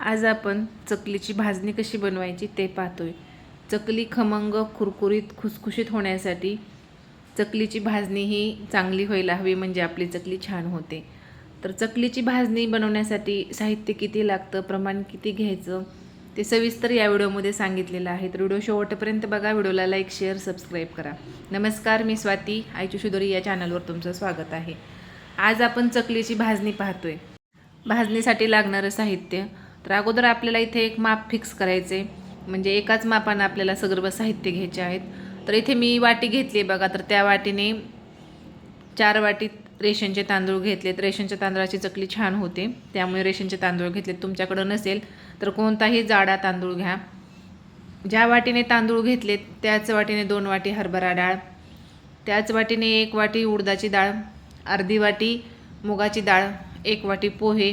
आज आपण चकलीची भाजणी कशी बनवायची ते पाहतोय. चकली खमंग कुरकुरीत खुसखुशीत होण्यासाठी चकलीची भाजणी ही चांगली व्हायला हवी म्हणजे आपली चकली छान होते. तर चकलीची भाजणी बनवण्यासाठी साहित्य किती लागतं प्रमाण किती घ्यायचं ते सविस्तर या व्हिडिओमध्ये सांगितलेलं आहे. तर व्हिडिओ शेवटपर्यंत बघा व्हिडिओला लाईक शेअर सबस्क्राईब करा. नमस्कार मी स्वाती. आयचू शुदोरी या चॅनलवर तुमचं स्वागत आहे. आज आपण चकलीची भाजणी पाहतोय. भाजणीसाठी लागणारं साहित्य तर अगोदर आपल्याला इथे एक माप फिक्स करायचे. म्हणजे एकाच मापानं आपल्याला सगळं साहित्य घ्यायचे आहेत. तर इथे मी वाटी घेतली बघा तर त्या वाटीने चार वाटीत रेशनचे तांदूळ घेतलेत. रेशनच्या तांदळाची चकली छान होते. त्यामुळे रेशनचे तांदूळ घेतलेत. तुमच्याकडं नसेल तर कोणताही जाडा तांदूळ घ्या. ज्या वाटीने तांदूळ घेतलेत त्याच वाटीने दोन वाटी हरभरा डाळ. त्याच वाटीने एक वाटी उडदाची डाळ अर्धी वाटी मुगाची डाळ एक वाटी पोहे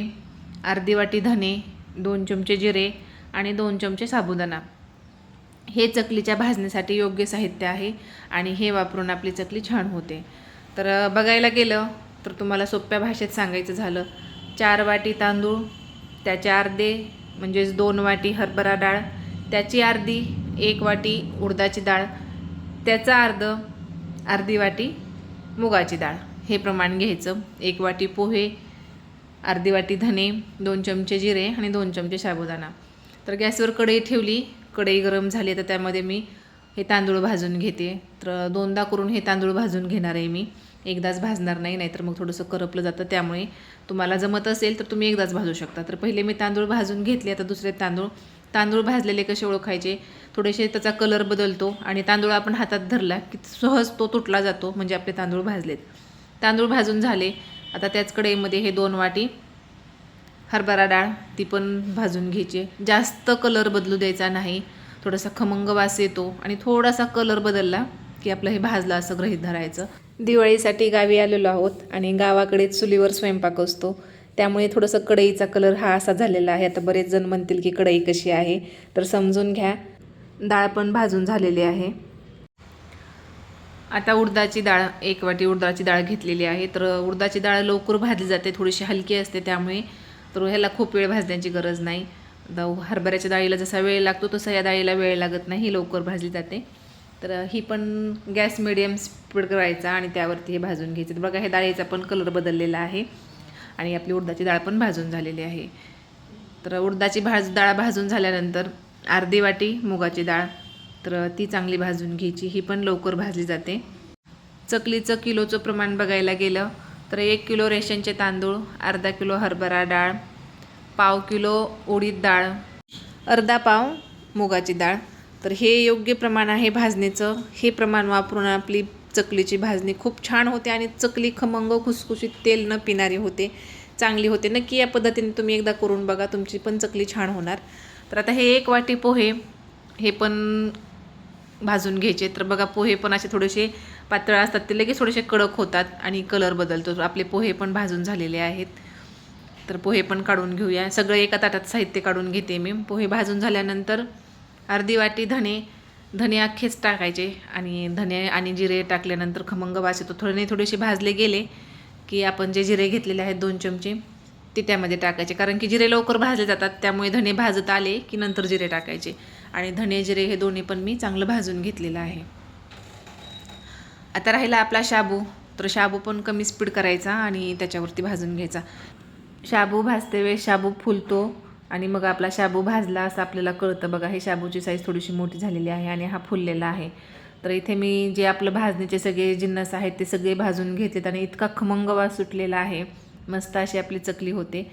अर्धी वाटी धने दोन चमचे जिरे आणि दोन चमचे साबुदाणा. हे चकलीच्या भाजण्यासाठी योग्य साहित्य आहे आणि हे वापरून आपली चकली छान होते. तर बघायला गेलं तर तुम्हाला सोप्या भाषेत सांगायचं झालं चार वाटी तांदूळ त्याचे अर्धे म्हणजेच दोन वाटी हरभरा डाळ त्याची अर्धी एक वाटी उडदाची डाळ त्याचा अर्ध अर्धी वाटी मुगाची डाळ. हे प्रमाण घ्यायचं. एक वाटी पोहे अर्धी वाटी धने दोन चमचे जिरे आणि दोन चमचे साबुदाणा तर गॅसवर कढई ठेवली. कढई गरम झाली तर त्यामध्ये मी हे तांदूळ भाजून घेते. तर दोनदा करून हे तांदूळ भाजून घेणार आहे मी. एकदाच भाजणार नाही नाहीतर मग थोडंसं करपलं जातं. त्यामुळे तुम्हाला जमत असेल तर तुम्ही एकदाच भाजू शकता. तर पहिले मी तांदूळ भाजून घेतले. आता दुसरे तांदूळ. तांदूळ भाजलेले कसे ओळखायचे? थोडेसे त्याचा कलर बदलतो आणि तांदूळ आपण हातात धरला की सहज तो तुटला जातो म्हणजे आपले तांदूळ भाजलेत. तांदूळ भाजून झाले. आता त्याच कढईमध्ये हे दोन वाटी हरभरा डाळ ती पण भाजून घ्यायची. जास्त कलर बदलू द्यायचा नाही. थोडासा खमंग वास येतो आणि थोडासा कलर बदलला की आपलं हे भाजलं असं गृहीत धरायचं. दिवाळीसाठी गावी आलेलो आहोत आणि गावाकडे चुलीवर स्वयंपाक असतो. त्यामुळे थोडंसं कढईचा कलर हा असा झालेला आहे. आता बरेच जण म्हणतील की कढई कशी आहे. तर समजून घ्या. डाळ पण भाजून झालेली आहे. आता उडदाची डाळ एक वाटी उडदाची डाळ घेतलेली आहे. तर उडदाची डाळ लवकर भाजली जाते थोडीशी हलकी असते त्यामुळे. तर ह्याला खूप वेळ भाजण्याची गरज नाही. हरभऱ्याच्या डाळीला जसा वेळ लागतो तसा या डाळीला वेळ लागत नाही. ही लवकर भाजली जाते. तर ही पण गॅस मिडियम स्पीड करायचा आणि त्यावरती हे भाजून घ्यायचं. बघा हे डाळीचा पण कलर बदललेला आहे आणि आपली उडदाची डाळ पण भाजून झालेली आहे. तर उडदाची भाज डाळ भाजून झाल्यानंतर अर्धी वाटी मुगाची डाळ तर ती चांगली भाजून घ्यायची. ही पण लवकर भाजली जाते. चकलीचं किलोचं प्रमाण बघायला गेलं तर एक किलो रेशनचे तांदूळ अर्धा किलो हरभरा डाळ पाव किलो उडीद डाळ अर्धा पाव मुगाची डाळ. तर हे योग्य प्रमाण आहे भाजणीचं. हे प्रमाण वापरून आपली चकलीची भाजणी खूप छान होते आणि चकली खमंग खुसखुशीत तेल न पिणारी होते. चांगली होते. नक्की या पद्धतीने तुम्ही एकदा करून बघा. तुमची पण चकली छान होणार. तर आता हे एक वाटी पोहे हे पण भाजून घ्यायचे. तर बघा पोहे पण असे थोडेसे पातळ असतात. ते लगेच थोडेसे कडक होतात आणि कलर बदलतो. आपले पोहे पण भाजून झालेले आहेत. तर पोहे पण काढून घेऊया. सगळं एका ताटात साहित्य काढून घेते मी. पोहे भाजून झाल्यानंतर अर्धी वाटी धने धने अख्खेच टाकायचे आणि धने आणि जिरे टाकल्यानंतर खमंग वास येतो. थोडे थोडेसे भाजले गेले की आपण जे जिरे घेतलेले आहेत दोन चमचे ते त्यामध्ये टाकायचे. कारण की जिरे लवकर भाजले जातात. त्यामुळे धने भाजत आले की नंतर जिरे टाकायचे. आणि धनेजरे हे दोन्ही पण मी चांगलं भाजून घेतलेलं आहे. आता राहिला आपला शाबू. तर शाबू पण कमी स्पीड करायचा आणि त्याच्यावरती भाजून घ्यायचा. शाबू भाजते वेळेस शाबू फुलतो आणि मग आपला शाबू भाजला असं आपल्याला कळतं. बघा हे शाबूची साईज थोडीशी मोठी झालेली आहे आणि हा फुललेला आहे. तर इथे मी जे आपलं भाजणीचे सगळे जिन्नस आहेत ते सगळे भाजून घेतलेत आणि इतका खमंग वास सुटलेला आहे. मस्त अशी आपली चकली होते.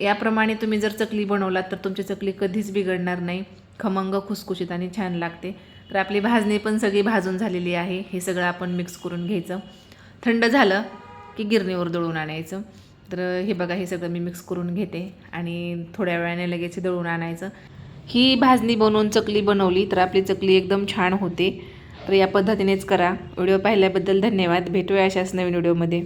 याप्रमाणे तुम्ही जर चकली बनवलात तर तुमची चकली कधीच बिघडणार नाही. खमंग खुसखुशीत आणि छान लागते. तर आपली भाजणी पण सगळी भाजून झालेली आहे. हे सगळं आपण मिक्स करून घ्यायचं. थंड झालं की गिरणीवर दळून आणायचं. तर हे बघा हे सगळं मी मिक्स करून घेते आणि थोड्या वेळाने लगेच दळून आणायचं. ही भाजणी बनवून चकली बनवली तर आपली चकली एकदम छान होते. तर या पद्धतीनेच करा. व्हिडिओ पाहिल्याबद्दल धन्यवाद. भेटूया अशाच नवीन व्हिडिओमध्ये.